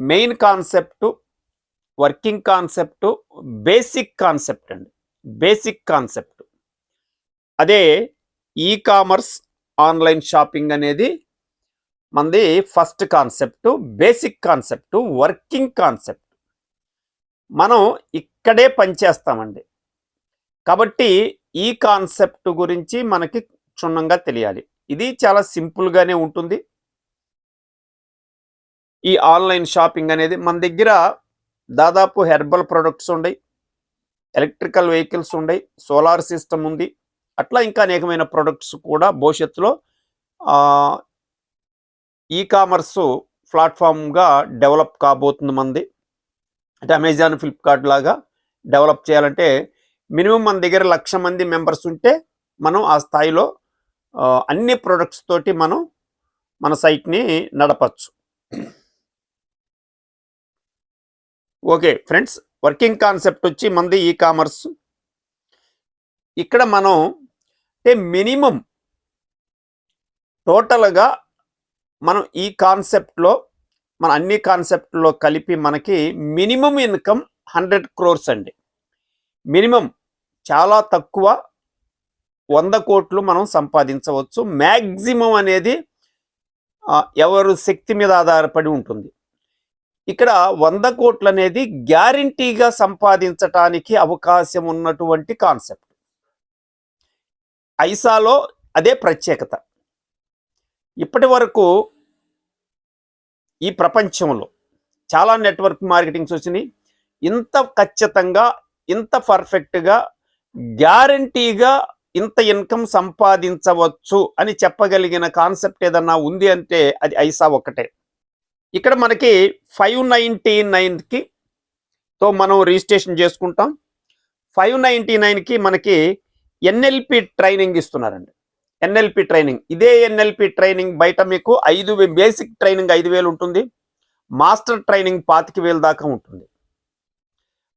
Main concept working concept basic concept అండి. Basic concept. అదే e commerce online shopping అనేది మనది first concept basic concept working concept. మనం ఇక్కడే పనిచేస్తామండి కాబట్టి ఈ కాన్సెప్ట్ గురించి మనకి క్షుణ్ణంగా తెలియాలి. ఇది చాలా సింపుల్గానే ఉంటుంది. ఈ ఆన్లైన్ షాపింగ్ అనేది మన దగ్గర దాదాపు హెర్బల్ ప్రొడక్ట్స్ ఉన్నాయి ఎలక్ట్రికల్ వెహికల్స్ ఉన్నాయి సోలార్ సిస్టమ్ ఉంది. అట్లా ఇంకా అనేకమైన ప్రొడక్ట్స్ కూడా భవిష్యత్తులో ఈ కామర్స్ ప్లాట్ఫామ్గా డెవలప్ కాబోతుంది మంది. అంటే అమెజాన్ ఫ్లిప్కార్ట్ లాగా డెవలప్ చేయాలంటే మినిమం మన దగ్గర లక్ష మంది మెంబర్స్ ఉంటే మనం ఆ స్థాయిలో అన్ని ప్రొడక్ట్స్ తోటి మనం మన సైట్ని నడపచ్చు. ఓకే ఫ్రెండ్స్ వర్కింగ్ కాన్సెప్ట్ వచ్చి మంది ఈ కామర్స్ ఇక్కడ మనం అంటే మినిమం టోటల్గా మనం ఈ కాన్సెప్ట్లో మన అన్ని కాన్సెప్ట్లో కలిపి మనకి మినిమం ఇన్కమ్ హండ్రెడ్ క్రోర్స్ అండి. మినిమం చాలా తక్కువ వంద కోట్లు మనం సంపాదించవచ్చు. మ్యాక్సిమం అనేది ఎవరు శక్తి మీద ఆధారపడి ఉంటుంది. ఇక్కడ వంద కోట్లు అనేది గ్యారంటీగా సంపాదించటానికి అవకాశం ఉన్నటువంటి కాన్సెప్ట్. ఐసాలో అదే ప్రత్యేకత. ఇప్పటి వరకు ఈ ప్రపంచంలో చాలా నెట్వర్క్ మార్కెటింగ్స్ వచ్చినాయి. ఇంత ఖచ్చితంగా ఇంత పర్ఫెక్ట్గా గ్యారంటీగా ఇంత ఇన్కమ్ సంపాదించవచ్చు అని చెప్పగలిగిన కాన్సెప్ట్ ఏదన్నా ఉంది అంటే అది ఐసా ఒక్కటే. ఇక్కడ మనకి ఫైవ్ నైంటీ నైన్కి తో మనం రిజిస్ట్రేషన్ చేసుకుంటాం. ఫైవ్ నైంటీ నైన్కి మనకి ఎన్ఎల్పి ట్రైనింగ్ ఇస్తున్నారండి. ఎన్ఎల్పి ట్రైనింగ్ ఇదే ఎన్ఎల్పి ట్రైనింగ్ బయట మీకు ఐదు వే- బేసిక్ ట్రైనింగ్ ఐదు వేలు ఉంటుంది. మాస్టర్ ట్రైనింగ్ పాతిక వేలు దాకా ఉంటుంది.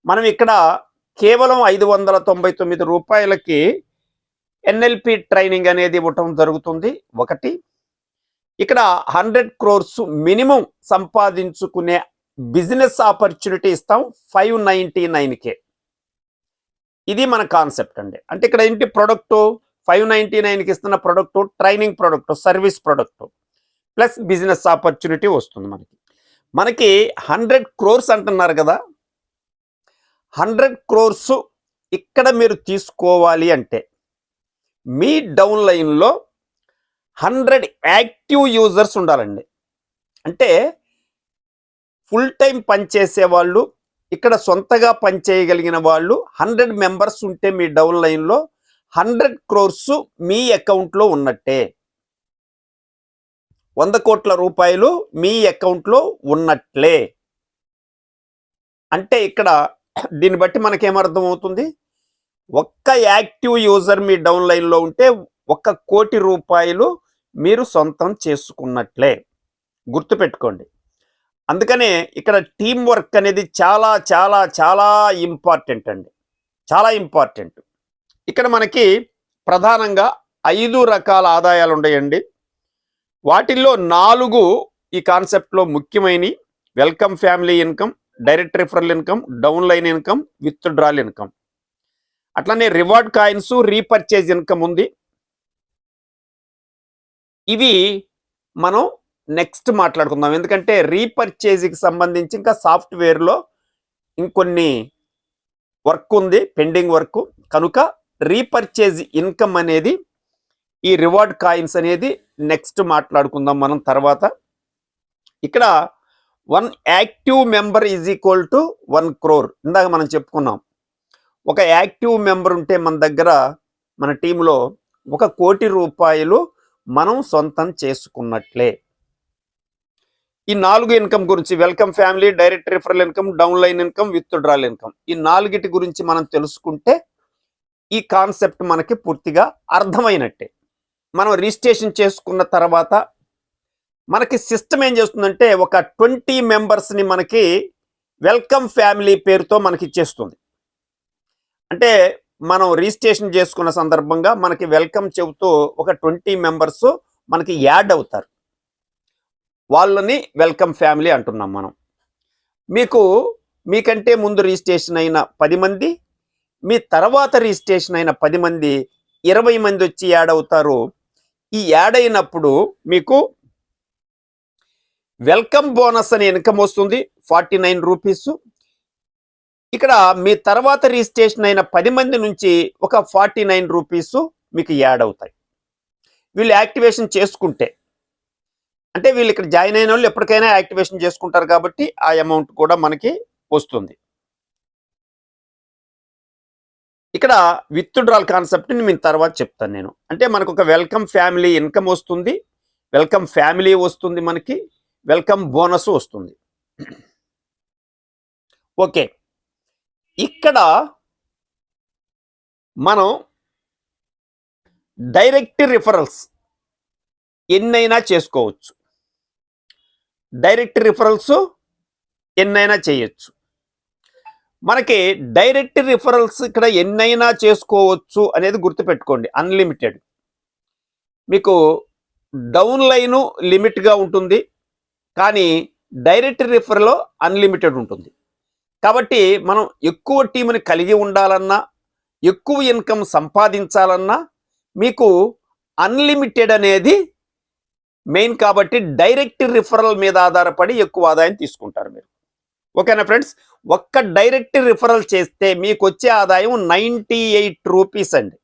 మనం ఇక్కడ కేవలం ఐదు వందల తొంభై తొమ్మిది రూపాయలకి ఎన్ఎల్పి ట్రైనింగ్ అనేది ఇవ్వటం జరుగుతుంది. ఒకటి ఇక్కడ హండ్రెడ్ క్రోర్స్ మినిమం సంపాదించుకునే బిజినెస్ ఆపర్చునిటీ ఇస్తాం ఫైవ్ నైంటీ నైన్కే. ఇది మన కాన్సెప్ట్ అండి. అంటే ఇక్కడ ఏంటి ప్రొడక్టు? ఫైవ్ నైంటీ నైన్కి ఇస్తున్న product training product service product plus business opportunity వస్తుంది మనకి. మనకి హండ్రెడ్ క్రోర్స్ అంటున్నారు కదా? హండ్రెడ్ క్రోర్స్ ఇక్కడ మీరు తీసుకోవాలి అంటే మీ డౌన్ లైన్లో హండ్రెడ్ యాక్టివ్ యూజర్స్ ఉండాలండి. అంటే ఫుల్ టైం పనిచేసే వాళ్ళు ఇక్కడ సొంతగా పనిచేయగలిగిన వాళ్ళు హండ్రెడ్ మెంబర్స్ ఉంటే మీ డౌన్ లైన్లో హండ్రెడ్ క్రోర్స్ మీ అకౌంట్లో ఉన్నట్టే. వంద కోట్ల రూపాయలు మీ అకౌంట్లో ఉన్నట్లే. అంటే ఇక్కడ దీన్ని బట్టి మనకేమర్థం అవుతుంది ఒక్క యాక్టివ్ యూజర్ మీ డౌన్ లైన్లో ఉంటే ఒక్క కోటి రూపాయలు మీరు సొంతం చేసుకున్నట్లే. గుర్తుపెట్టుకోండి. అందుకనే ఇక్కడ టీం వర్క్ అనేది చాలా చాలా చాలా ఇంపార్టెంట్ అండి. చాలా ఇంపార్టెంట్. ఇక్కడ మనకి ప్రధానంగా ఐదు రకాల ఆదాయాలు ఉన్నాయండి. వాటిల్లో నాలుగు ఈ కాన్సెప్ట్లో ముఖ్యమైనవి. Welcome family income direct referral income down line income withdrawal income. అట్లనే రివార్డ్ కాయిన్స్ రీపర్చేజ్ ఇన్కమ్ ఉంది. ఇవి మనం నెక్స్ట్ మాట్లాడుకుందాం. ఎందుకంటే రీపర్చేజ్కి సంబంధించి ఇంకా సాఫ్ట్వేర్లో ఇంకొన్ని వర్క్ ఉంది పెండింగ్ వర్క్. కనుక రీపర్చేజ్ ఇన్కమ్ అనేది ఈ రివార్డ్ కాయిన్స్ అనేది నెక్స్ట్ మాట్లాడుకుందాం మనం తర్వాత. ఇక్కడ one active member is equal to one crore. ఇందాక మనం చెప్పుకున్నాం. ఒక యాక్టివ్ మెంబర్ ఉంటే మన దగ్గర మన టీంలో ఒక కోటి రూపాయలు మనం సొంతం చేసుకున్నట్లే. ఈ నాలుగు ఇన్కమ్ గురించి welcome family direct referral income down line income withdrawal income. ఈ నాలుగిటి గురించి మనం తెలుసుకుంటే ఈ కాన్సెప్ట్ మనకి పూర్తిగా అర్థమైనట్టే. మనం రిజిస్ట్రేషన్ చేసుకున్న తర్వాత మనకి సిస్టమ్ ఏం చేస్తుందంటే ఒక ట్వంటీ మెంబర్స్ని మనకి వెల్కమ్ ఫ్యామిలీ పేరుతో మనకి ఇచ్చేస్తుంది అంటే మనం రిజిస్ట్రేషన్ చేసుకున్న సందర్భంగా మనకి వెల్కమ్ చెబుతూ ఒక ట్వంటీ మెంబర్స్ మనకి యాడ్ అవుతారు. వాళ్ళని వెల్కమ్ ఫ్యామిలీ అంటున్నాం మనం. మీకు మీకంటే ముందు రిజిస్ట్రేషన్ అయిన పది మంది మీ తర్వాత రిజిస్ట్రేషన్ అయిన పది మంది ఇరవై మంది వచ్చి యాడ్ అవుతారు. ఈ యాడ్ అయినప్పుడు మీకు వెల్కమ్ బోనస్ అనే ఇన్కమ్ వస్తుంది. Forty nine rupees. ఇక్కడ మీ తర్వాత రిజిస్ట్రేషన్ అయిన పది మంది నుంచి ఒక ఫార్టీ నైన్ రూపీస్ మీకు యాడ్ అవుతాయి. వీళ్ళు యాక్టివేషన్ చేసుకుంటే. అంటే వీళ్ళు ఇక్కడ జాయిన్ అయిన వాళ్ళు ఎప్పటికైనా యాక్టివేషన్ చేసుకుంటారు కాబట్టి ఆ అమౌంట్ కూడా మనకి వస్తుంది. ఇక్కడ విత్ డ్రాల్ కాన్సెప్ట్ని నేను తర్వాత చెప్తాను నేను. అంటే మనకు ఒక వెల్కమ్ ఫ్యామిలీ ఇన్కమ్ వస్తుంది. వెల్కమ్ ఫ్యామిలీ వస్తుంది మనకి. వెల్కమ్ బోనస్ వస్తుంది. ఓకే. ఇక్కడ మనం డైరెక్ట్ రిఫరల్స్ ఎన్నైనా చేసుకోవచ్చు. డైరెక్ట్ రిఫరల్స్ ఎన్నైనా చేయొచ్చు. మనకి డైరెక్ట్ రిఫరల్స్ ఇక్కడ ఎన్నైనా చేసుకోవచ్చు అనేది గుర్తుపెట్టుకోండి. అన్లిమిటెడ్. మీకు డౌన్ లైను లిమిట్గా ఉంటుంది. కానీ డైరెక్ట్ రిఫర్లో అన్లిమిటెడ్ ఉంటుంది. కాబట్టి మనం ఎక్కువ టీంని కలిగి ఉండాలన్నా ఎక్కువ ఇన్కమ్ సంపాదించాలన్నా మీకు అన్లిమిటెడ్ అనేది మెయిన్ కాబట్టి డైరెక్ట్ రిఫరల్ మీద ఆధారపడి ఎక్కువ ఆదాయం తీసుకుంటారు మీరు. ఓకేనా ఫ్రెండ్స్? ఒక్క డైరెక్ట్ రిఫరల్ చేస్తే మీకు వచ్చే ఆదాయం నైంటీ ఎయిట్ రూపీస్ అండి.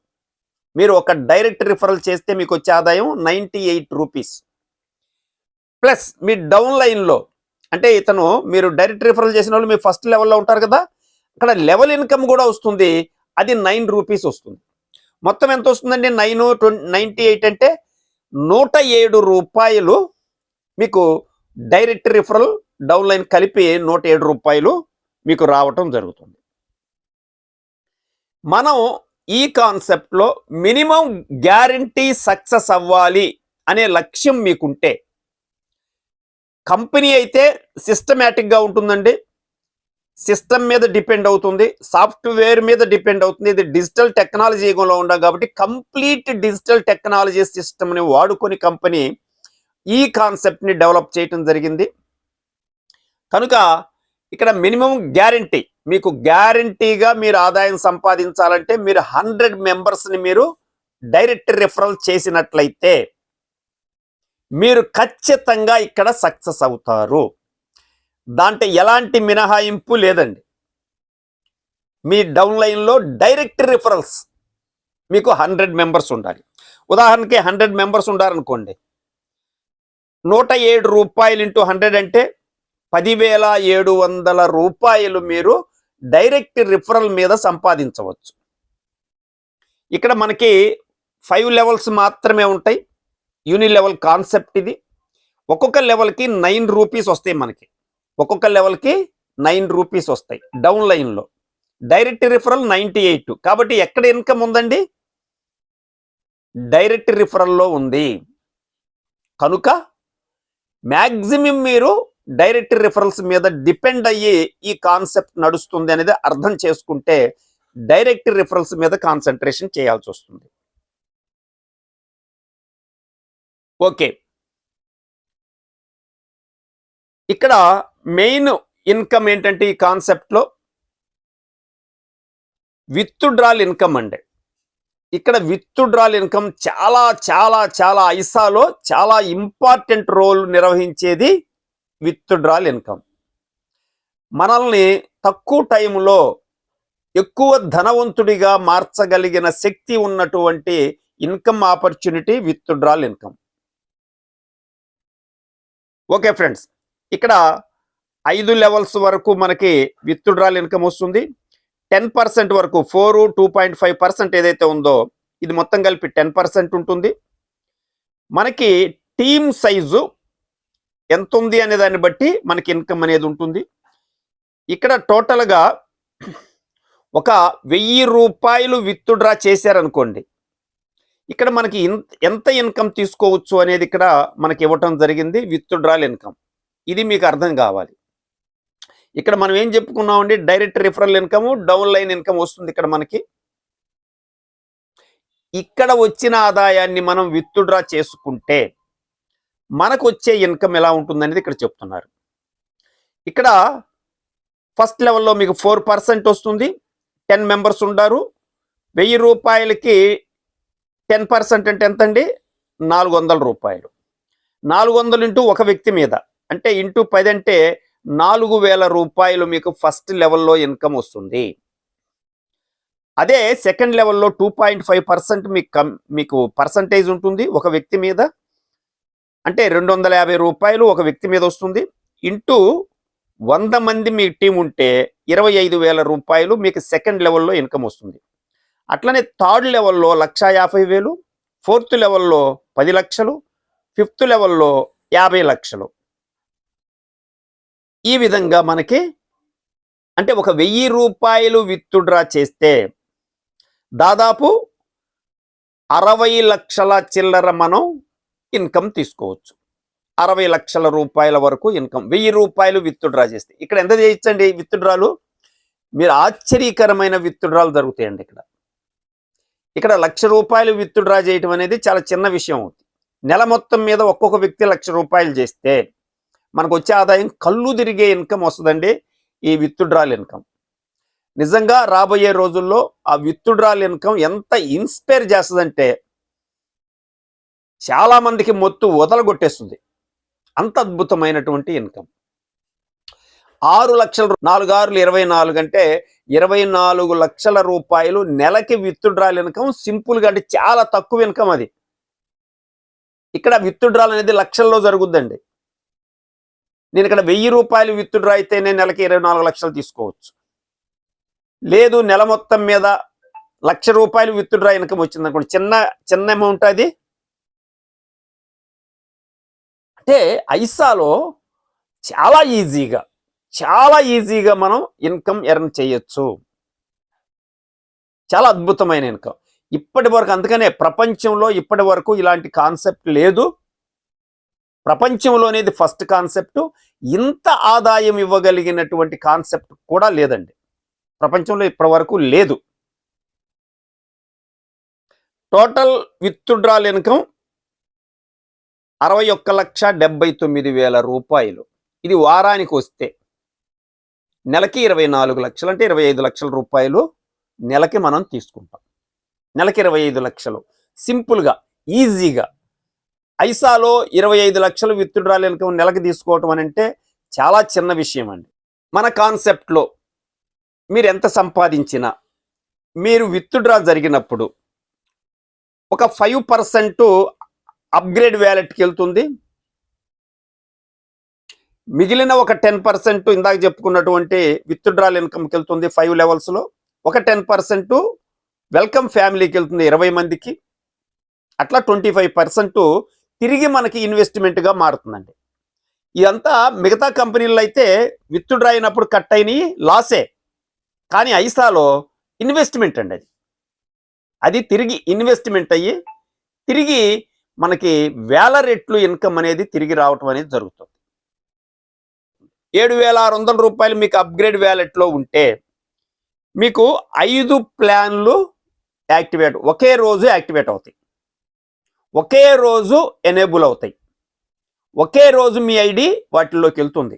మీరు ఒక డైరెక్ట్ రిఫరల్ చేస్తే మీకు వచ్చే ఆదాయం నైంటీ ఎయిట్ రూపీస్. ప్లస్ మీ డౌన్ లైన్లో అంటే ఇతను మీరు డైరెక్ట్ రిఫరల్ చేసిన వాళ్ళు మీరు ఫస్ట్ లెవెల్లో ఉంటారు కదా అక్కడ లెవెల్ ఇన్కమ్ కూడా వస్తుంది అది నైన్ రూపీస్ వస్తుంది. మొత్తం ఎంత వస్తుందండి? నైన్ ట్వంటీ నైంటీ ఎయిట్ అంటే నూట ఏడు రూపాయలు మీకు డైరెక్ట్ రిఫరల్ డౌన్ లైన్ కలిపి నూట ఏడు రూపాయలు మీకు రావటం జరుగుతుంది. మనం ఈ కాన్సెప్ట్లో మినిమం గ్యారంటీ సక్సెస్ అవ్వాలి అనే లక్ష్యం మీకుంటే కంపెనీ అయితే సిస్టమేటిక్గా ఉంటుందండి. సిస్టమ్ మీద డిపెండ్ అవుతుంది. సాఫ్ట్వేర్ మీద డిపెండ్ అవుతుంది. ఇది డిజిటల్ టెక్నాలజీ యుగంలో ఉండం కాబట్టి కంప్లీట్ డిజిటల్ టెక్నాలజీ సిస్టమ్ని వాడుకొని కంపెనీ ఈ కాన్సెప్ట్ని డెవలప్ చేయటం జరిగింది. కనుక ఇక్కడ మినిమం గ్యారంటీ మీకు గ్యారంటీగా మీరు ఆదాయం సంపాదించాలంటే మీరు హండ్రెడ్ మెంబర్స్ని మీరు డైరెక్ట్ రిఫరల్ చేసినట్లయితే మీరు ఖచ్చితంగా ఇక్కడ సక్సెస్ అవుతారు. దాంట్లో ఎలాంటి మినహాయింపు లేదండి. మీ డౌన్ లైన్లో డైరెక్ట్ రిఫరల్స్. మీకు హండ్రెడ్ మెంబర్స్ ఉండాలి. ఉదాహరణకి హండ్రెడ్ మెంబర్స్ ఉండాలనుకోండి నూట ఏడు రూపాయలు ఇంటూ హండ్రెడ్ అంటే పదివేల ఏడు వందల రూపాయలు మీరు డైరెక్ట్ రిఫరల్ మీద సంపాదించవచ్చు. ఇక్కడ మనకి ఫైవ్ లెవెల్స్ మాత్రమే ఉంటాయి. యూని లెవెల్ కాన్సెప్ట్ ఇది. ఒక్కొక్క లెవెల్కి నైన్ రూపీస్ వస్తాయి మనకి. ఒక్కొక్క లెవెల్కి నైన్ రూపీస్ వస్తాయి డౌన్ లైన్లో. Direct referral ninety eight. కాబట్టి ఎక్కడ ఇన్కమ్ ఉందండి? డైరెక్ట్ రిఫరల్లో ఉంది. కనుక మ్యాక్సిమం మీరు డైరెక్ట్ రిఫరల్స్ మీద డిపెండ్ అయ్యి ఈ కాన్సెప్ట్ నడుస్తుంది అనేది అర్థం చేసుకుంటే డైరెక్ట్ రిఫరల్స్ మీద కాన్సన్ట్రేషన్ చేయాల్సి వస్తుంది. ఓకే. ఇక్కడ మెయిన్ ఇన్కమ్ ఏంటంటే ఈ కాన్సెప్ట్లో విత్డ్రాల్ ఇన్కమ్ అండి. ఇక్కడ విత్ డ్రాల్ ఇన్కమ్ చాలా చాలా చాలా ఐసాలో చాలా ఇంపార్టెంట్ రోల్ నిర్వహించేది విత్డ్రాల్ ఇన్కమ్. మనల్ని తక్కువ టైంలో ఎక్కువ ధనవంతుడిగా మార్చగలిగిన శక్తి ఉన్నటువంటి income opportunity withdrawal income. Okay friends ఇక్కడ ఐదు లెవెల్స్ వరకు మనకి విత్డ్రాల్ ఇన్కమ్ వస్తుంది. టెన్ పర్సెంట్ వరకు four two point five percent ఏదైతే ఉందో ఇది మొత్తం కలిపి టెన్ పర్సెంట్ ఉంటుంది. మనకి టీమ్ సైజు ఎంత ఉంది అనే దాన్ని బట్టి మనకి ఇన్కమ్ అనేది ఉంటుంది. ఇక్కడ టోటల్గా ఒక వెయ్యి రూపాయలు విత్డ్రా చేశారనుకోండి ఇక్కడ మనకి ఎంత ఇన్కమ్ తీసుకోవచ్చు అనేది ఇక్కడ మనకి ఇవ్వటం జరిగింది విత్డ్రాల్ ఇన్కమ్. ఇది మీకు అర్థం కావాలి. ఇక్కడ మనం ఏం చెప్పుకున్నామండి? Direct referral income down line income వస్తుంది ఇక్కడ మనకి. ఇక్కడ వచ్చిన ఆదాయాన్ని మనం విత్ డ్రా చేసుకుంటే మనకు వచ్చే ఇన్కమ్ ఎలా ఉంటుంది అనేది ఇక్కడ చెప్తున్నారు. ఇక్కడ ఫస్ట్ లెవెల్లో మీకు ఫోర్ పర్సెంట్ వస్తుంది. టెన్ మెంబర్స్ ఉండారు. వెయ్యి రూపాయలకి టెన్ పర్సెంట్ అంటే ఎంత అండి నాలుగు వందల రూపాయలు. నాలుగు వందలు ఇంటూ ఒక వ్యక్తి మీద. అంటే ఇంటూ పది అంటే నాలుగు వేల రూపాయలు మీకు ఫస్ట్ లెవెల్లో ఇన్కమ్ వస్తుంది. అదే సెకండ్ లెవెల్లో టూ పాయింట్ ఫైవ్ పర్సెంట్ మీకు కం మీకు పర్సంటేజ్ ఉంటుంది ఒక వ్యక్తి మీద. అంటే రెండు వందల యాభై రూపాయలు ఒక వ్యక్తి మీద వస్తుంది. ఇంటూ వంద మంది మీ టీం ఉంటే ఇరవై ఐదు వేల రూపాయలు మీకు సెకండ్ లెవెల్లో ఇన్కమ్ వస్తుంది. అట్లనే థర్డ్ లెవెల్లో లక్ష యాభై వేలు ఫోర్త్ లెవెల్లో పది లక్షలు ఫిఫ్త్ లెవెల్లో యాభై లక్షలు. ఈ విధంగా మనకి అంటే ఒక వెయ్యి రూపాయలు విత్డ్రా చేస్తే దాదాపు అరవై లక్షల చిల్లర మనం ఇన్కమ్ తీసుకోవచ్చు. అరవై లక్షల రూపాయల వరకు ఇన్కమ్ వెయ్యి రూపాయలు విత్డ్రా చేస్తే. ఇక్కడ ఎంత చేయొచ్చండి విత్డ్రాలు? మీరు ఆశ్చర్యకరమైన విత్డ్రాలు జరుగుతాయండి ఇక్కడ. ఇక్కడ లక్ష రూపాయలు విత్డ్రా చేయటం అనేది చాలా చిన్న విషయం అవుతుంది నెల మొత్తం మీద ఒక్కొక్క వ్యక్తి లక్ష రూపాయలు చేస్తే మనకు వచ్చే ఆదాయం కళ్ళు తిరిగే ఇన్కమ్ వస్తుందండి ఈ విత్డ్రాల్ ఇన్కమ్. నిజంగా రాబోయే రోజుల్లో ఆ విత్డ్రాల్ ఇన్కమ్ ఎంత ఇన్స్పైర్ చేస్తుందంటే చాలామందికి మొత్తు వదలగొట్టేస్తుంది. అంత అద్భుతమైనటువంటి ఇన్కమ్. ఆరు లక్షల నాలుగు ఆరులు ఇరవై నాలుగు అంటే ఇరవై నాలుగు లక్షల రూపాయలు నెలకి విత్డ్రాల్ ఇన్కమ్ సింపుల్గా అంటే చాలా తక్కువ ఇన్కమ్ అది. ఇక్కడ విత్డ్రాల్ అనేది లక్షల్లో జరుగుద్దండి. నేను ఇక్కడ వెయ్యి రూపాయలు విత్డ్రా అయితే నేను నెలకి ఇరవై నాలుగు లక్షలు తీసుకోవచ్చు. లేదు నెల మొత్తం మీద లక్ష రూపాయలు విత్డ్రా ఇన్కమ్ వచ్చింది అనుకోండి చిన్న చిన్న అమౌంట్ అది. అంటే ఐసాలో చాలా ఈజీగా చాలా ఈజీగా మనం ఇన్కమ్ ఎర్న్ చేయొచ్చు. చాలా అద్భుతమైన ఇన్కమ్. ఇప్పటి వరకు అందుకనే ప్రపంచంలో ఇప్పటి వరకు ఇలాంటి కాన్సెప్ట్ లేదు. ప్రపంచంలోనేది ఫస్ట్ కాన్సెప్ట్. ఇంత ఆదాయం ఇవ్వగలిగినటువంటి కాన్సెప్ట్ కూడా లేదండి. ప్రపంచంలో ఇప్పటి వరకు లేదు. టోటల్ విత్డ్రాల్ ఇన్కమ్ అరవై ఒక్క లక్ష డెబ్బై తొమ్మిది వేల రూపాయలు. ఇది వారానికి వస్తే. నెలకి ఇరవై నాలుగు లక్షలు అంటే ఇరవై ఐదు లక్షల రూపాయలు నెలకి మనం తీసుకుంటాం. నెలకి ఇరవై ఐదు లక్షలు. సింపుల్గా ఈజీగా. ఐసాలో ఇరవై ఐదు లక్షలు విత్డ్రాల్ ఇన్కమ్ నెలకి తీసుకోవటం అని అంటే చాలా చిన్న విషయం అండి. మన కాన్సెప్ట్లో మీరు ఎంత సంపాదించినా మీరు విత్డ్రా జరిగినప్పుడు ఒక ఫైవ్ పర్సెంట్ అప్గ్రేడ్ వ్యాలెట్కి వెళ్తుంది. మిగిలిన ఒక టెన్ పర్సెంట్ ఇందాక చెప్పుకున్నటువంటి విత్డ్రాల్ ఇన్కమ్కి వెళ్తుంది ఫైవ్ లెవెల్స్లో. ఒక టెన్ పర్సెంట్ వెల్కమ్ ఫ్యామిలీకి వెళ్తుంది ఇరవై మందికి. అట్లా ట్వంటీ ఫైవ్ పర్సెంట్ తిరిగి మనకి ఇన్వెస్ట్మెంట్గా మారుతుందండి. ఇదంతా మిగతా కంపెనీల్లో అయితే విత్డ్రా అయినప్పుడు కట్ అయినాయి లాసే. కానీ ఐసాలో ఇన్వెస్ట్మెంట్ అండి అది. అది తిరిగి ఇన్వెస్ట్మెంట్ అయ్యి తిరిగి మనకి వేల రెట్లు ఇన్కమ్ అనేది తిరిగి రావటం అనేది జరుగుతుంది. ఏడు వేల ఆరు వందల రూపాయలు మీకు అప్గ్రేడ్ వ్యాలెట్లో ఉంటే మీకు ఐదు ప్లాన్లు యాక్టివేట్ ఒకే రోజు యాక్టివేట్ అవుతాయి. ఒకే రోజు ఎనేబుల్ అవుతాయి. ఒకే రోజు మీ ఐడి వాటిల్లోకి వెళ్తుంది.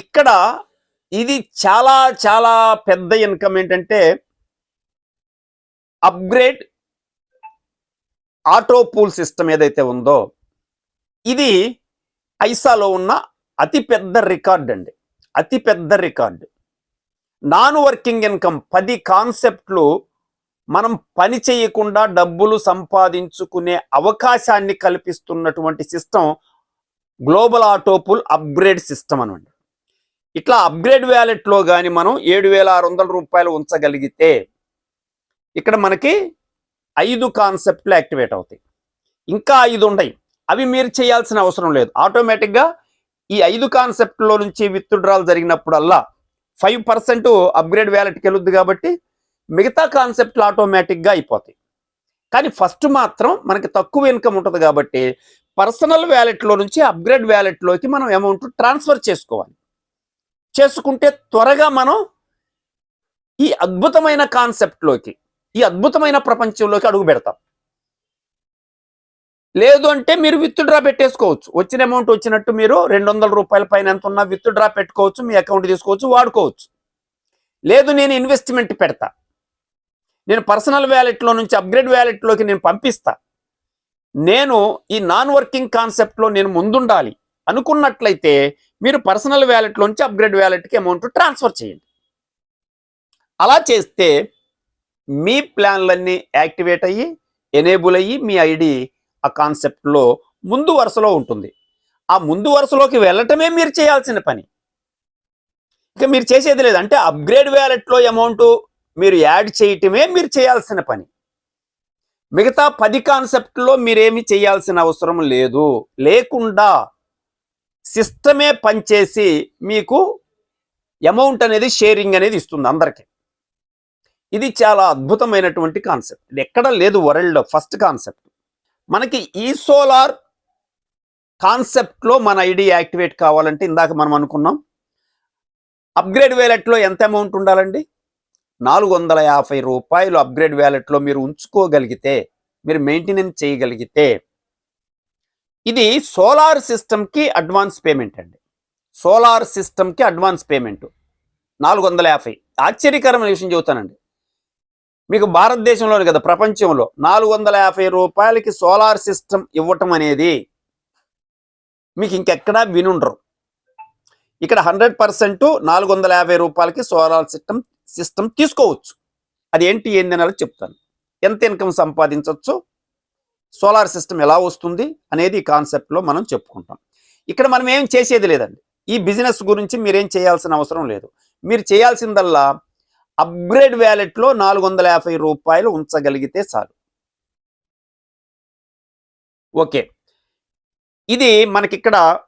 ఇక్కడ ఇది చాలా చాలా పెద్ద ఇన్కమ్ ఏంటంటే అప్గ్రేడ్ ఆటో పూల్ సిస్టమ్ ఏదైతే ఉందో ఇది ఐసాలో ఉన్న అతి పెద్ద రికార్డ్ అండి. అతి పెద్ద రికార్డ్. నాన్ వర్కింగ్ ఇన్కమ్ పది కాన్సెప్ట్లు మనం పని చేయకుండా డబ్బులు సంపాదించుకునే అవకాశాన్ని కల్పిస్తున్నటువంటి system global autopool upgrade system అనండి ఇట్లా అప్గ్రేడ్ వ్యాలెట్లో కానీ మనం ఏడు వేల ఆరు వందల రూపాయలు ఉంచగలిగితే ఇక్కడ మనకి ఐదు కాన్సెప్ట్లు యాక్టివేట్ అవుతాయి. ఇంకా ఐదు ఉన్నాయి అవి మీరు చేయాల్సిన అవసరం లేదు. ఆటోమేటిక్గా ఈ ఐదు కాన్సెప్ట్లో నుంచి విత్డ్రాల్ జరిగినప్పుడల్లా ఫైవ్ పర్సెంట్ అప్గ్రేడ్ వ్యాలెట్కి వెళ్ళొద్దు కాబట్టి మిగతా కాన్సెప్ట్లు ఆటోమేటిక్గా అయిపోతాయి. కానీ ఫస్ట్ మాత్రం మనకి తక్కువ ఇన్కమ్ ఉంటుంది కాబట్టి పర్సనల్ వ్యాలెట్లో నుంచి అప్గ్రేడ్ వ్యాలెట్లోకి మనం అమౌంట్ ట్రాన్స్ఫర్ చేసుకోవాలి. చేసుకుంటే త్వరగా మనం ఈ అద్భుతమైన కాన్సెప్ట్లోకి ఈ అద్భుతమైన ప్రపంచంలోకి అడుగు పెడతాం. లేదు అంటే మీరు విత్ డ్రా పెట్టేసుకోవచ్చు. వచ్చిన అమౌంట్ వచ్చినట్టు మీరు రెండు వందల రూపాయల పైన ఎంత ఉన్నా విత్ డ్రా పెట్టుకోవచ్చు మీ అకౌంట్ తీసుకోవచ్చు వాడుకోవచ్చు. లేదు నేను ఇన్వెస్ట్మెంట్ పెడతా. నేను పర్సనల్ వ్యాలెట్లో నుంచి అప్గ్రేడ్ వ్యాలెట్లోకి నేను పంపిస్తా. నేను ఈ నాన్ వర్కింగ్ కాన్సెప్ట్లో నేను ముందుండాలి అనుకున్నట్లయితే మీరు పర్సనల్ వ్యాలెట్లో నుంచి అప్గ్రేడ్ వ్యాలెట్కి అమౌంట్ ట్రాన్స్ఫర్ చేయండి. అలా చేస్తే మీ ప్లాన్లన్నీ యాక్టివేట్ అయ్యి ఎనేబుల్ అయ్యి మీ ఐడి ఆ కాన్సెప్ట్లో ముందు వరుసలో ఉంటుంది. ఆ ముందు వరుసలోకి వెళ్ళటమే మీరు చేయాల్సిన పని. ఇక మీరు చేసేది లేదు. అంటే అప్గ్రేడ్ వ్యాలెట్లో అమౌంట్ మీరు యాడ్ చేయటమే మీరు చేయాల్సిన పని. మిగతా పది కాన్సెప్ట్లో మీరేమి చేయాల్సిన అవసరం లేదు. లేకుండా సిస్టమే పనిచేసి మీకు అమౌంట్ అనేది షేరింగ్ అనేది ఇస్తుంది అందరికీ. ఇది చాలా అద్భుతమైనటువంటి కాన్సెప్ట్. ఇది ఎక్కడ లేదు వరల్డ్లో ఫస్ట్ కాన్సెప్ట్. మనకి ఈ సోలార్ కాన్సెప్ట్లో మన ఐడి యాక్టివేట్ కావాలంటే ఇందాక మనం అనుకున్నాం. అప్గ్రేడ్ వ్యాలెట్లో ఎంత అమౌంట్ ఉండాలండి? నాలుగు వందల యాభై రూపాయలు అప్గ్రేడ్ వ్యాలెట్లో మీరు ఉంచుకోగలిగితే మీరు మెయింటెనెన్స్ చేయగలిగితే ఇది సోలార్ సిస్టమ్కి అడ్వాన్స్ పేమెంట్ అండి. సోలార్ సిస్టమ్కి అడ్వాన్స్ పేమెంట్. నాలుగు వందల యాభై. ఆశ్చర్యకరమైన విషయం చెబుతానండి. మీకు భారతదేశంలోనే కదా ప్రపంచంలో నాలుగు వందల యాభై రూపాయలకి సోలార్ సిస్టమ్ ఇవ్వటం అనేది మీకు ఇంకెక్కడా వినుండరు. ఇక్కడ హండ్రెడ్ పర్సెంట్ నాలుగు వందల యాభై రూపాయలకి సోలార్ సిస్టమ్ సిస్టమ్ తీసుకోవచ్చు. అది ఏంటి ఏంది అనేది చెప్తాను. ఎంత ఇన్కమ్ సంపాదించవచ్చు సోలార్ సిస్టమ్ ఎలా వస్తుంది అనేది ఈ కాన్సెప్ట్లో మనం చెప్పుకుంటాం. ఇక్కడ మనం ఏం చేసేది లేదండి. ఈ బిజినెస్ గురించి మీరేం చేయాల్సిన అవసరం లేదు. మీరు చేయాల్సిందల్లా అప్గ్రేడ్ వ్యాలెట్లో నాలుగు వందల యాభై రూపాయలు ఉంచగలిగితే చాలు. ఓకే. ఇది మనకిక్కడ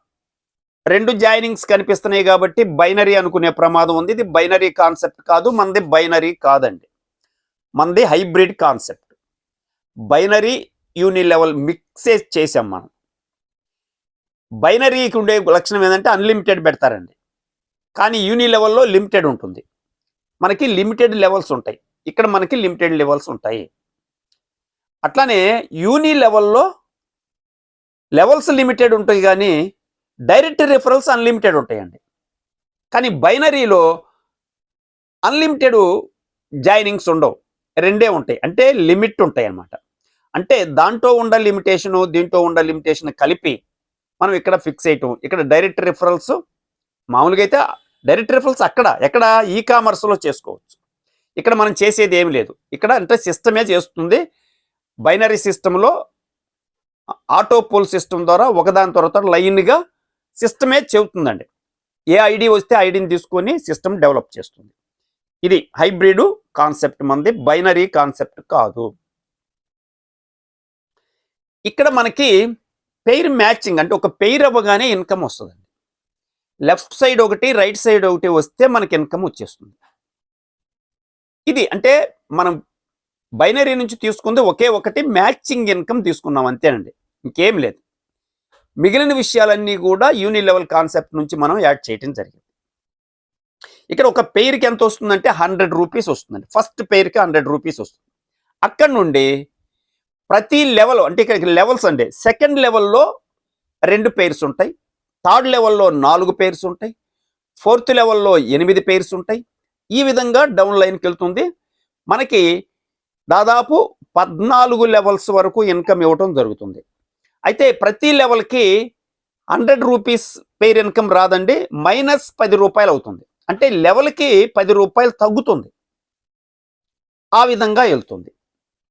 రెండు జాయినింగ్స్ కనిపిస్తున్నాయి కాబట్టి బైనరీ అనుకునే ప్రమాదం ఉంది. ఇది బైనరీ కాన్సెప్ట్ కాదు మనది బైనరీ కాదండి. మనది hybrid concept. Binary uni level మిక్సేజ్ చేసాం మనం. బైనరీకి ఉండే లక్షణం ఏంటంటే అన్లిమిటెడ్ పెడతారండి. కానీ యూని లెవెల్లో లిమిటెడ్ ఉంటుంది. మనకి లిమిటెడ్ లెవెల్స్ ఉంటాయి. ఇక్కడ మనకి లిమిటెడ్ లెవెల్స్ ఉంటాయి. అట్లానే యూని లెవెల్లో లెవెల్స్ లిమిటెడ్ ఉంటాయి కానీ డైరెక్ట్ రిఫరల్స్ అన్లిమిటెడ్ ఉంటాయండి. కానీ బైనరీలో అన్లిమిటెడ్ జాయినింగ్స్ ఉండవు. రెండే ఉంటాయి. అంటే లిమిట్ ఉంటాయి అన్నమాట. అంటే దాంట్లో ఉండ లిమిటేషను దీంట్లో ఉండ లిమిటేషన్ కలిపి మనం ఇక్కడ ఫిక్స్ చేయటం. ఇక్కడ డైరెక్ట్ రిఫరల్స్ మామూలుగా అయితే డైరెక్ట్ రిఫరల్స్ అక్కడ. ఎక్కడ? ఈ కామర్స్లో చేసుకోవచ్చు. ఇక్కడ మనం చేసేది ఏమి లేదు. ఇక్కడ అంటే సిస్టమే చేస్తుంది. బైనరీ సిస్టంలో ఆటో పోల్ సిస్టమ్ ద్వారా ఒకదాని తర్వాత లైన్గా సిస్టమే చెబుతుందండి. ఏ ఐడి వస్తే ఐడిని తీసుకొని సిస్టమ్ డెవలప్ చేస్తుంది. ఇది హైబ్రిడ్ కాన్సెప్ట్ మంది బైనరీ కాన్సెప్ట్ కాదు. ఇక్కడ మనకి పెయిర్ మ్యాచింగ్ అంటే ఒక పెయిర్ అవ్వగానే ఇన్కమ్ వస్తుందండి. లెఫ్ట్ సైడ్ ఒకటి రైట్ సైడ్ ఒకటి వస్తే మనకి ఇన్కమ్ వచ్చేస్తుంది. ఇది అంటే మనం బైనరీ నుంచి తీసుకుంది ఒకే ఒకటి మ్యాచింగ్ ఇన్కమ్ తీసుకున్నాం అంతేనండి. ఇంకేం లేదు. మిగిలిన విషయాలన్నీ కూడా యూని లెవెల్ కాన్సెప్ట్ నుంచి మనం యాడ్ చేయటం జరిగింది. ఇక్కడ ఒక పెయిర్కి ఎంత వస్తుందంటే హండ్రెడ్ రూపీస్ వస్తుందండి. ఫస్ట్ పెయిర్కి హండ్రెడ్ రూపీస్ వస్తుంది. అక్కడ నుండి ప్రతి లెవెల్ అంటే ఇక్కడ లెవెల్స్ అండి. సెకండ్ లెవెల్లో రెండు పెయిర్స్ ఉంటాయి. థర్డ్ లెవెల్లో నాలుగు పేర్స్ ఉంటాయి. ఫోర్త్ లెవెల్లో ఎనిమిది పేర్స్ ఉంటాయి. ఈ విధంగా డౌన్ లైన్కి వెళ్తుంది. మనకి దాదాపు పద్నాలుగు లెవెల్స్ వరకు ఇన్కమ్ ఇవ్వటం జరుగుతుంది. అయితే ప్రతి లెవెల్కి హండ్రెడ్ రూపీస్ పేర్ ఇన్కమ్ రాదండి. మైనస్ పది రూపాయలు అవుతుంది. అంటే లెవెల్కి పది రూపాయలు తగ్గుతుంది. ఆ విధంగా వెళ్తుంది.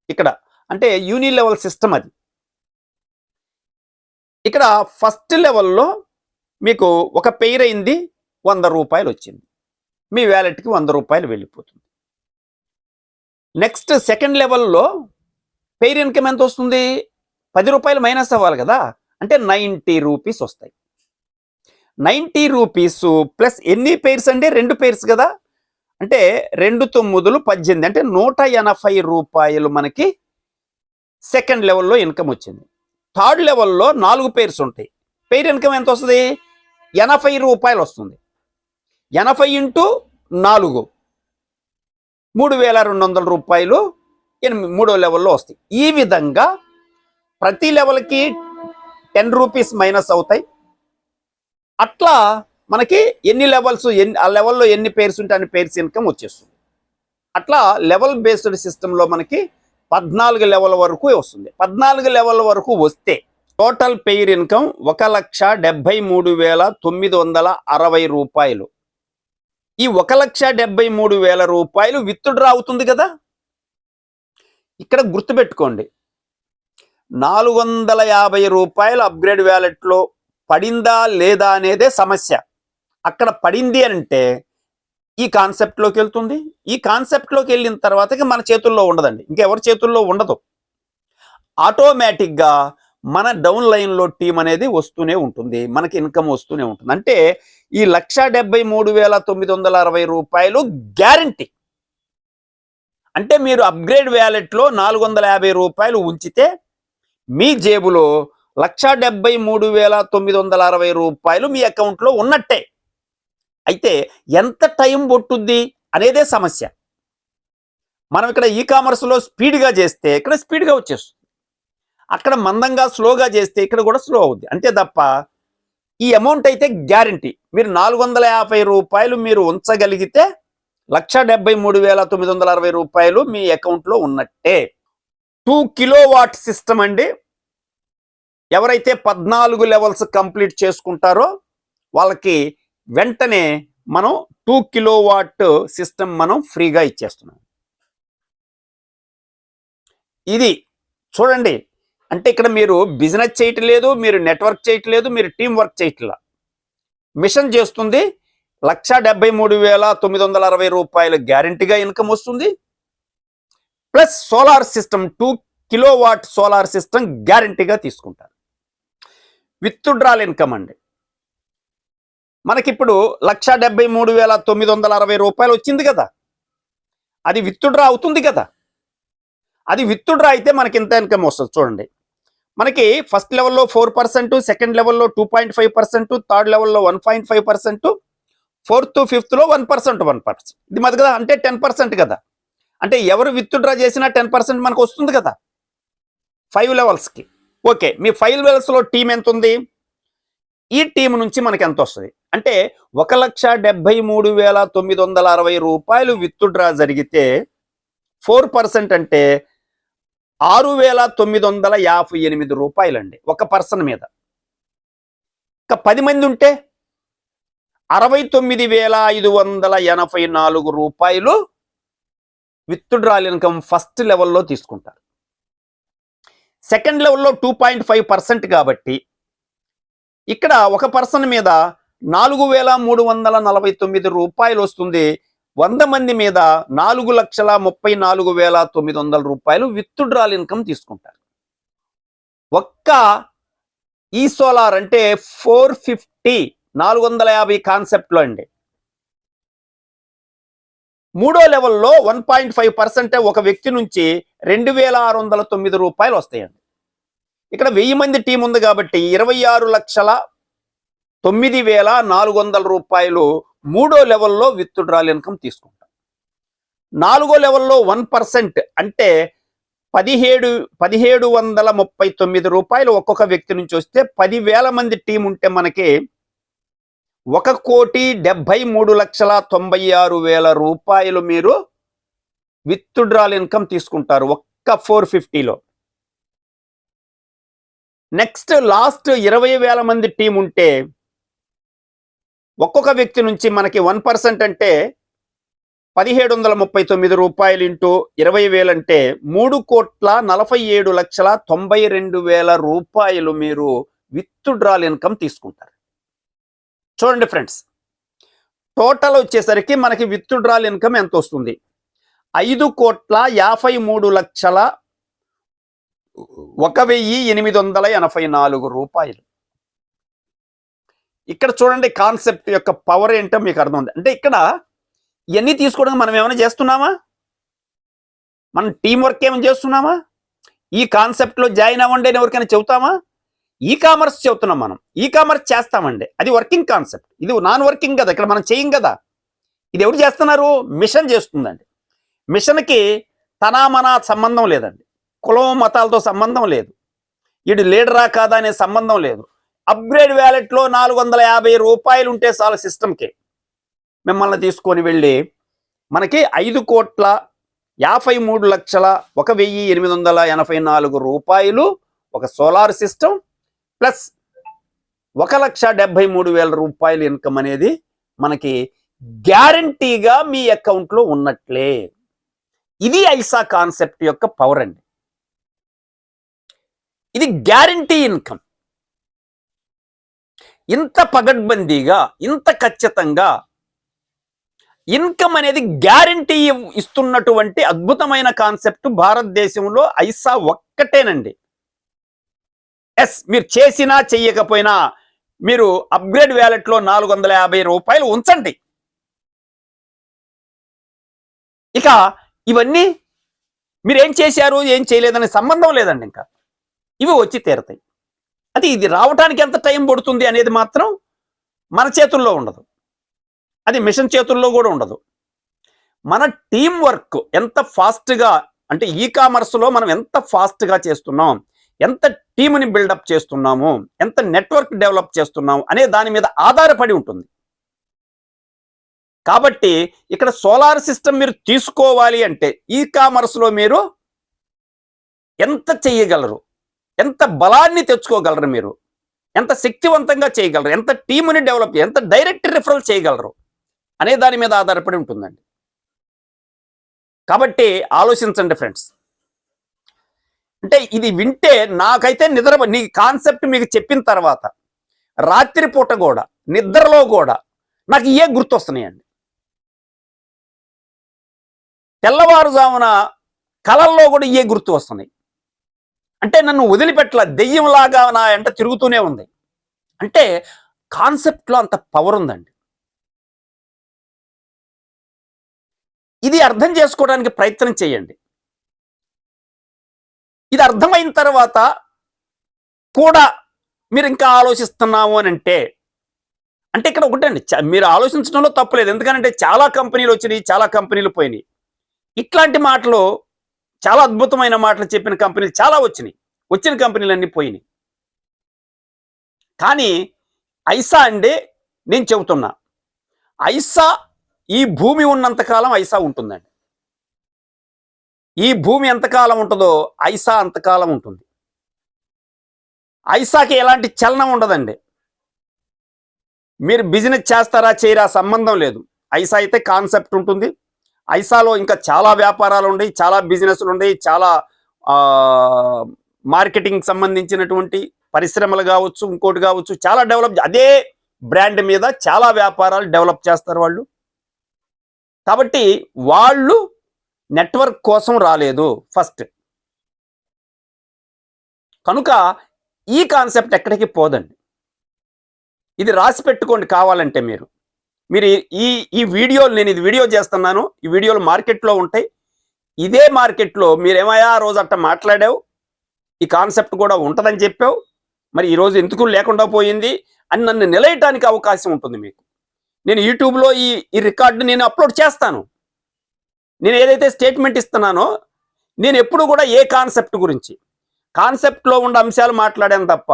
ఇక్కడ అంటే యూని లెవెల్ సిస్టమ్ అది. ఇక్కడ ఫస్ట్ లెవెల్లో మీకు ఒక పెయిర్ అయింది వంద రూపాయలు వచ్చింది. మీ వ్యాలెట్కి వంద రూపాయలు వెళ్ళిపోతుంది. నెక్స్ట్ సెకండ్ లెవెల్లో పెయిర్ ఇన్కమ్ ఎంత వస్తుంది? పది రూపాయలు మైనస్ అవ్వాలి కదా. అంటే నైంటీ రూపీస్ వస్తాయి. నైంటీ రూపీస్ ప్లస్ ఎన్ని పేర్స్ అంటే రెండు పేర్స్ కదా. అంటే రెండు తొమ్మిదిలు పద్దెనిమిది. అంటే నూట ఎనభై రూపాయలు మనకి సెకండ్ లెవెల్లో ఇన్కమ్ వచ్చింది. థర్డ్ లెవెల్లో నాలుగు పేర్స్ ఉంటాయి. పెయిర్ ఇన్కమ్ ఎంత వస్తుంది? ఎనభై రూపాయలు వస్తుంది. ఎనభై ఇంటూ నాలుగు. మూడు వేల రెండు వందల రూపాయలు ఎనిమిది మూడో లెవెల్లో వస్తాయి. ఈ విధంగా ప్రతి లెవెల్కి టెన్ రూపీస్ మైనస్ అవుతాయి. అట్లా మనకి ఎన్ని లెవెల్స్ ఎన్ని ఆ లెవెల్లో ఎన్ని పేర్స్ ఉంటే అన్ని పేర్స్ ఇన్కమ్ వచ్చేస్తుంది. అట్లా లెవెల్ బేస్డ్ సిస్టంలో మనకి పద్నాలుగు లెవెల్ వరకు వస్తుంది. పద్నాలుగు లెవెల్ వరకు వస్తే టోటల్ పెయిర్ ఇన్కమ్ ఒక లక్ష డెబ్బై మూడు వేల తొమ్మిది వందల అరవై రూపాయలు. ఈ ఒక లక్ష డెబ్బై మూడు వేల రూపాయలు విత్తుడ్రా అవుతుంది కదా? ఇక్కడ గుర్తుపెట్టుకోండి. నాలుగు వందల యాభై రూపాయలు అప్గ్రేడ్ వ్యాలెట్లో పడిందా లేదా అనేదే సమస్య. అక్కడ పడింది అంటే ఈ కాన్సెప్ట్లోకి వెళ్తుంది. ఈ కాన్సెప్ట్లోకి వెళ్ళిన తర్వాతకి మన చేతుల్లో ఉండదండి. ఇంకెవరి చేతుల్లో ఉండదు. ఆటోమేటిక్గా మన డౌన్ లైన్లో టీం అనేది వస్తూనే ఉంటుంది. మనకి ఇన్కమ్ వస్తూనే ఉంటుంది. అంటే ఈ లక్ష డెబ్బై మూడు వేల తొమ్మిది వందల అరవై రూపాయలు గ్యారంటీ. అంటే మీరు అప్గ్రేడ్ వ్యాలెట్లో నాలుగు వందల యాభై రూపాయలు ఉంచితే మీ జేబులో లక్ష డెబ్బై మూడు వేల తొమ్మిది వందల అరవై రూపాయలు మీ అకౌంట్లో ఉన్నట్టే. అయితే ఎంత టైం పట్టుద్ది అనేదే సమస్య. మనం ఇక్కడ ఈ కామర్స్లో స్పీడ్గా చేస్తే ఇక్కడ స్పీడ్గా వచ్చేస్తుంది. అక్కడ మందంగా స్లోగా చేస్తే ఇక్కడ కూడా స్లో అవుద్ది. అంతే తప్ప ఈ అమౌంట్ అయితే గ్యారంటీ. మీరు నాలుగు వందల యాభై రూపాయలు మీరు ఉంచగలిగితే లక్ష డెబ్బై మూడు వేల తొమ్మిది వందల అరవై రూపాయలు మీ అకౌంట్లో ఉన్నట్టే. టూ కిలో వాట్ సిస్టమ్ అండి. ఎవరైతే పద్నాలుగు లెవెల్స్ కంప్లీట్ చేసుకుంటారో వాళ్ళకి వెంటనే మనం టూ కిలో వాట్ సిస్టమ్ మనం ఫ్రీగా ఇచ్చేస్తున్నాం. ఇది చూడండి. అంటే ఇక్కడ మీరు బిజినెస్ చేయట్లేదు మీరు నెట్వర్క్ చేయట్లేదు మీరు టీం వర్క్ చేయట్లా. మిషన్ చేస్తుంది లక్ష డెబ్బై మూడు వేల తొమ్మిది వందల అరవై రూపాయలు గ్యారంటీగా ఇన్కమ్ వస్తుంది. Plus solar system two kilowatt solar system గ్యారంటీగా తీసుకుంటారు. విత్డ్రాల్ ఇన్కమ్ అండి. మనకిప్పుడు లక్ష డెబ్బై మూడు వేల తొమ్మిది వందల అరవై రూపాయలు వచ్చింది కదా. అది విత్డ్రా అవుతుంది కదా. అది విత్డ్రా అయితే మనకి ఇంత ఇన్కమ్ వస్తుంది చూడండి. మనకి ఫస్ట్ లెవెల్లో ఫోర్ పర్సెంట్ సెకండ్ లెవెల్లో two point five percent third లెవెల్లో one point five percent fourth ఫిఫ్త్లో one percent one percent ఇది మాది కదా అంటే టెన్ పర్సెంట్ కదా. అంటే ఎవరు విత్డ్రా చేసినా టెన్ పర్సెంట్ మనకు వస్తుంది కదా. ఫైవ్ లెవెల్స్కి ఓకే మీ ఫైవ్ లెవెల్స్లో టీం ఎంత ఉంది ఈ టీం నుంచి మనకి ఎంత వస్తుంది? అంటే ఒక లక్ష డెబ్బై మూడు వేల తొమ్మిది వందల అరవై రూపాయలు విత్డ్రా జరిగితే ఫోర్ పర్సెంట్ అంటే ఆరు వేల తొమ్మిది వందల యాభై ఎనిమిది రూపాయలండి ఒక పర్సన్ మీద. ఇంకా పది మంది ఉంటే అరవై తొమ్మిది వేల ఐదు వందల ఎనభై నాలుగు రూపాయలు విత్డ్రాల్ ఇన్కమ్ ఫస్ట్ లెవెల్లో తీసుకుంటారు. సెకండ్ లెవెల్లో టూ పాయింట్ ఫైవ్ పర్సెంట్ కాబట్టి ఇక్కడ ఒక పర్సన్ మీద నాలుగు వేల మూడు వందల నలభై తొమ్మిది రూపాయలు వస్తుంది వంద మంది మీద నాలుగు లక్షల ముప్పై నాలుగు వేల తొమ్మిది వందల రూపాయలు విత్డ్రాల్ ఇన్కమ్ తీసుకుంటారు. ఒక్క ఈ సోలార్ అంటే ఫోర్ ఫిఫ్టీ నాలుగు వందల యాభై కాన్సెప్ట్లో అండి. మూడో లెవెల్లో వన్ పాయింట్ ఫైవ్ పర్సెంటే ఒక వ్యక్తి నుంచి రెండు వేల ఆరు వందల తొమ్మిది రూపాయలు వస్తాయండి. ఇక్కడ వెయ్యి మంది టీం ఉంది కాబట్టి ఇరవై ఆరు లక్షల తొమ్మిది వేల నాలుగు వందల రూపాయలు మూడో లెవెల్లో విత్డ్రాల్ ఇన్కమ్ తీసుకుంటాం. నాలుగో లెవెల్లో వన్ పర్సెంట్ అంటే పదిహేడు పదిహేడు వందల ముప్పై తొమ్మిది రూపాయలు ఒక్కొక్క వ్యక్తి నుంచి వస్తే పదివేల మంది టీం ఉంటే మనకి ఒక కోటి డెబ్బై మూడు లక్షల తొంభై ఆరు వేల రూపాయలు మీరు విత్డ్రాల్ ఇన్కమ్ తీసుకుంటారు ఒక్క ఫోర్ ఫిఫ్టీలో. నెక్స్ట్ లాస్ట్ ఇరవై వేల మంది టీం ఉంటే ఒక్కొక్క వ్యక్తి నుంచి మనకి వన్ పర్సెంట్ అంటే పదిహేడు వందల ముప్పై తొమ్మిది రూపాయలు ఇంటూ ఇరవై వేలంటే మూడు కోట్ల నలభై ఏడు లక్షల తొంభై రెండు వేల రూపాయలు మీరు విత్డ్రాల్ ఇన్కమ్ తీసుకుంటారు. చూడండి ఫ్రెండ్స్ టోటల్ వచ్చేసరికి మనకి విత్డ్రాల్ ఇన్కమ్ ఎంత వస్తుంది? ఐదు కోట్ల యాభై మూడు లక్షల ఒక వెయ్యి ఎనిమిది వందల ఎనభై నాలుగు రూపాయలు. ఇక్కడ చూడండి కాన్సెప్ట్ యొక్క పవర్ ఏంటో మీకు అర్థం ఉంది అంటే ఇక్కడ ఇవన్నీ తీసుకోవడానికి మనం ఏమైనా చేస్తున్నామా? మనం టీం వర్క్ ఏమైనా చేస్తున్నామా? ఈ కాన్సెప్ట్లో జాయిన్ అవ్వండి అని ఎవరికైనా చెబుతామా? ఈ కామర్స్ చెబుతున్నాం మనం. ఈ కామర్స్ చేస్తామండి. అది వర్కింగ్ కాన్సెప్ట్ ఇది నాన్ వర్కింగ్ కదా. ఇక్కడ మనం చేయం కదా. ఇది ఎవరు చేస్తున్నారు? మిషన్ చేస్తుందండి. మిషన్కి తనా మన సంబంధం లేదండి. కులం మతాలతో సంబంధం లేదు. ఇటు లీడరా కాదా అనే సంబంధం లేదు. అప్గ్రేడ్ వ్యాలెట్లో నాలుగు వందల యాభై రూపాయలు ఉంటే చాలు సిస్టమ్కి. మిమ్మల్ని తీసుకొని వెళ్ళి మనకి ఐదు కోట్ల యాభై మూడు లక్షల ఒక వెయ్యి ఎనిమిది వందల ఎనభై నాలుగు రూపాయలు ఒక సోలార్ సిస్టమ్ ప్లస్ ఒక లక్ష డెబ్బై మూడు వేల రూపాయలు ఇన్కమ్ అనేది మనకి గ్యారంటీగా మీ అకౌంట్లో ఉన్నట్లే. ఇది ఐసా కాన్సెప్ట్ యొక్క పవర్ అండి. ఇది గ్యారంటీ ఇన్కమ్. ఇంత పగడ్బందీగా ఇంత ఖచ్చితంగా ఇన్కమ్ అనేది గ్యారంటీ ఇస్తున్నటువంటి అద్భుతమైన కాన్సెప్ట్ భారతదేశంలో ఐసా ఒక్కటేనండి. ఎస్ మీరు చేసినా చెయ్యకపోయినా మీరు అప్గ్రేడ్ వ్యాలెట్లో నాలుగు వందల యాభై రూపాయలు ఉంచండి. ఇక ఇవన్నీ మీరు ఏం చేశారు ఏం చేయలేదనే సంబంధం లేదండి ఇంకా. ఇవి వచ్చి తీరతాయి. అది ఇది రావటానికి ఎంత టైం పడుతుంది అనేది మాత్రం మన చేతుల్లో ఉండదు. అది మిషన్ చేతుల్లో కూడా ఉండదు. మన టీం వర్క్ ఎంత ఫాస్ట్గా అంటే ఈ కామర్స్లో మనం ఎంత ఫాస్ట్గా చేస్తున్నాం ఎంత టీముని బిల్డప్ చేస్తున్నాము ఎంత నెట్వర్క్ డెవలప్ చేస్తున్నాము అనే దాని మీద ఆధారపడి ఉంటుంది. కాబట్టి ఇక్కడ సోలార్ సిస్టమ్ మీరు తీసుకోవాలి అంటే ఈ కామర్స్లో మీరు ఎంత చెయ్యగలరు? ఎంత బలాన్ని తెచ్చుకోగలరు మీరు? ఎంత శక్తివంతంగా చేయగలరు? ఎంత టీముని డెవలప్ ఎంత డైరెక్ట్ రిఫరల్ చేయగలరు? అనే దాని మీద ఆధారపడి ఉంటుందండి. కాబట్టి ఆలోచించండి ఫ్రెండ్స్. అంటే ఇది వింటే నాకైతే నిద్ర నీ కాన్సెప్ట్ మీకు చెప్పిన తర్వాత రాత్రిపూట కూడా నిద్రలో కూడా నాకు ఏ గుర్తొస్తున్నాయండి. తెల్లవారుజామున కలల్లో కూడా ఏ గుర్తు వస్తున్నాయి. అంటే నన్ను వదిలిపెట్టల దెయ్యంలాగా నా ఎంట తిరుగుతూనే ఉంది. అంటే కాన్సెప్ట్లో అంత పవర్ ఉందండి. ఇది అర్థం చేసుకోవడానికి ప్రయత్నం చేయండి. ఇది అర్థమైన తర్వాత కూడా మీరు ఇంకా ఆలోచిస్తున్నాము అని అంటే అంటే ఇక్కడ ఒకటండి మీరు ఆలోచించడంలో తప్పులేదు ఎందుకంటే చాలా కంపెనీలు వచ్చినాయి చాలా కంపెనీలు పోయినాయి. ఇట్లాంటి మాటలు చాలా అద్భుతమైన మాటలు చెప్పిన కంపెనీలు చాలా వచ్చినాయి. వచ్చిన కంపెనీలన్నీ పోయినాయి. కానీ ఐసా అండి నేను చెబుతున్నా ఐసా ఈ భూమి ఉన్నంతకాలం ఐసా ఉంటుందండి. ఈ భూమి ఎంతకాలం ఉంటుందో ఐసా అంతకాలం ఉంటుంది. ఐసాకి ఎలాంటి చలనం ఉండదండి. మీరు బిజినెస్ చేస్తారా చేయరా సంబంధం లేదు. ఐసా అయితే కాన్సెప్ట్ ఉంటుంది. ఐసాలో ఇంకా చాలా వ్యాపారాలు ఉన్నాయి చాలా బిజినెస్లు ఉన్నాయి చాలా మార్కెటింగ్ సంబంధించినటువంటి పరిశ్రమలు కావచ్చు ఇంకోటి కావచ్చు చాలా డెవలప్ అదే బ్రాండ్ మీద చాలా వ్యాపారాలు డెవలప్ చేస్తారు వాళ్ళు. కాబట్టి వాళ్ళు నెట్వర్క్ కోసం రాలేదు ఫస్ట్. కనుక ఈ కాన్సెప్ట్ ఎక్కడికి పోదండి. ఇది రాసి పెట్టుకోండి కావాలంటే మీరు. మీరు ఈ ఈ వీడియోలు నేను ఇది వీడియో చేస్తున్నాను. ఈ వీడియోలు మార్కెట్లో ఉంటాయి. ఇదే మార్కెట్లో మీరేమయ్యా ఆ రోజు అట్ట మాట్లాడావు? ఈ కాన్సెప్ట్ కూడా ఉంటుందని చెప్పావు. మరి ఈరోజు ఎందుకు లేకుండా పోయింది? అని నన్ను నిలయటానికి అవకాశం ఉంటుంది మీకు. నేను యూట్యూబ్లో ఈ ఈ రికార్డు నేను అప్లోడ్ చేస్తాను. నేను ఏదైతే స్టేట్మెంట్ ఇస్తున్నానో నేను ఎప్పుడు కూడా ఏ కాన్సెప్ట్ గురించి కాన్సెప్ట్లో ఉన్న అంశాలు మాట్లాడాను తప్ప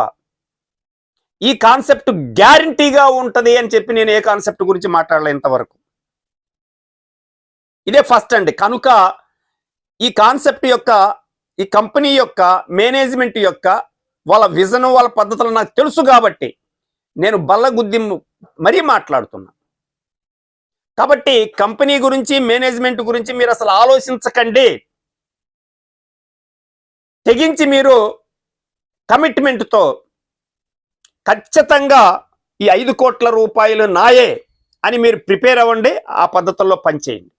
ఈ కాన్సెప్ట్ గ్యారంటీగా ఉంటుంది అని చెప్పి నేను ఏ కాన్సెప్ట్ గురించి మాట్లాడలే ఇంతవరకు. ఇదే ఫస్ట్ అండి. కనుక ఈ కాన్సెప్ట్ యొక్క ఈ కంపెనీ యొక్క మేనేజ్మెంట్ యొక్క వాళ్ళ విజన్ వాళ్ళ పద్ధతులు నాకు తెలుసు కాబట్టి నేను బల్లగుద్ది మరీ మాట్లాడుతున్నా. కాబట్టి కంపెనీ గురించి మేనేజ్మెంట్ గురించి మీరు అసలు ఆలోచించకండి. తెగించి మీరు కమిట్మెంట్తో ఖచ్చితంగా ఈ ఐదు కోట్ల రూపాయలు నాయే అని మీరు ప్రిపేర్ అవ్వండి ఆ పద్ధతుల్లో పనిచేయండి.